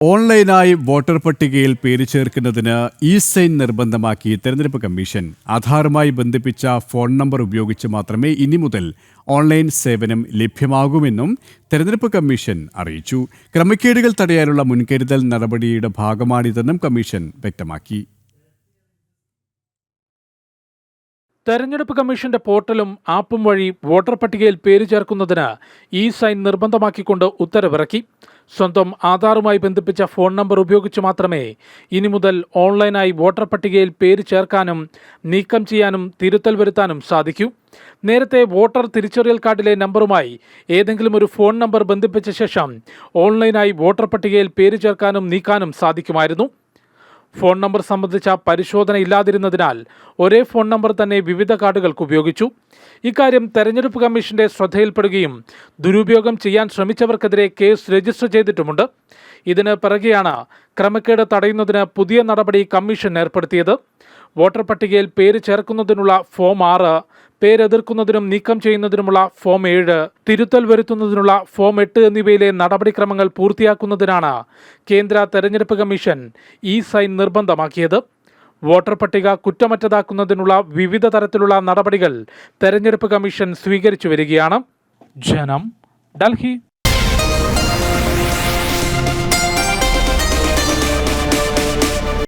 ഓൺലൈനായി വോട്ടർ പട്ടികയിൽ പേര് ചേർക്കുന്നതിന് ഇ സൈൻ നിർബന്ധമാക്കി തെരഞ്ഞെടുപ്പ് കമ്മീഷൻ. ആധാറുമായി ബന്ധിപ്പിച്ച ഫോൺ നമ്പർ ഉപയോഗിച്ച് മാത്രമേ ഇനി മുതൽ ഓൺലൈൻ സേവനം ലഭ്യമാകുമെന്നും തെരഞ്ഞെടുപ്പ് കമ്മീഷൻ അറിയിച്ചു. ക്രമക്കേടുകൾ തടയാനുള്ള മുൻകരുതൽ നടപടിയുടെ ഭാഗമാണിതെന്നും കമ്മീഷൻ വ്യക്തമാക്കി. തെരഞ്ഞെടുപ്പ് കമ്മീഷന്റെ പോർട്ടലും ആപ്പും വഴി വോട്ടർ പട്ടികയിൽ പേര് ചേർക്കുന്നതിന് ഇ സൈൻ നിർബന്ധമാക്കിക്കൊണ്ട് ഉത്തരവിറക്കി. സ്വന്തം ആധാറുമായി ബന്ധിപ്പിച്ച ഫോൺ നമ്പർ ഉപയോഗിച്ച് മാത്രമേ ഇനി മുതൽ ഓൺലൈനായി വോട്ടർ പട്ടികയിൽ പേര് ചേർക്കാനും നീക്കം ചെയ്യാനും തിരുത്തൽ വരുത്താനും സാധിക്കൂ. നേരത്തെ വോട്ടർ തിരിച്ചറിയൽ കാർഡിലെ നമ്പറുമായി ഏതെങ്കിലും ഒരു ഫോൺ നമ്പർ ബന്ധിപ്പിച്ച ശേഷം ഓൺലൈനായി വോട്ടർ പട്ടികയിൽ പേര് ചേർക്കാനും നീക്കാനും സാധിക്കുമായിരുന്നു. ഫോൺ നമ്പർ സംബന്ധിച്ച പരിശോധന ഇല്ലാതിരുന്നതിനാൽ ഒരേ ഫോൺ നമ്പർ തന്നെ വിവിധ കാർഡുകൾക്ക് ഉപയോഗിച്ചു. ഇക്കാര്യം തെരഞ്ഞെടുപ്പ് കമ്മീഷന്റെ ശ്രദ്ധയിൽപ്പെടുകയും ദുരുപയോഗം ചെയ്യാൻ ശ്രമിച്ചവർക്കെതിരെ കേസ് രജിസ്റ്റർ ചെയ്തിട്ടുമുണ്ട്. ഇതിന് പിറകെയാണ് ക്രമക്കേട് തടയുന്നതിന് പുതിയ നടപടി കമ്മീഷൻ ഏർപ്പെടുത്തിയത്. വോട്ടർ പട്ടികയിൽ പേര് ചേർക്കുന്നതിനുള്ള ഫോം ആറ് പേരെതിർക്കുന്നതിനും നീക്കം ചെയ്യുന്നതിനുമുള്ള ഫോം ഏഴ് തിരുത്തൽ വരുത്തുന്നതിനുള്ള ഫോം എട്ട് എന്നിവയിലെ നടപടിക്രമങ്ങൾ പൂർത്തിയാക്കുന്നതിനാണ് കേന്ദ്ര തെരഞ്ഞെടുപ്പ് കമ്മീഷൻ ഇ സൈൻ നിർബന്ധമാക്കിയത്. വോട്ടർ പട്ടിക കുറ്റമറ്റതാക്കുന്നതിനുള്ള വിവിധ തരത്തിലുള്ള നടപടികൾ തെരഞ്ഞെടുപ്പ് കമ്മീഷൻ സ്വീകരിച്ചു വരികയാണ്. ജനം ഡൽഹി.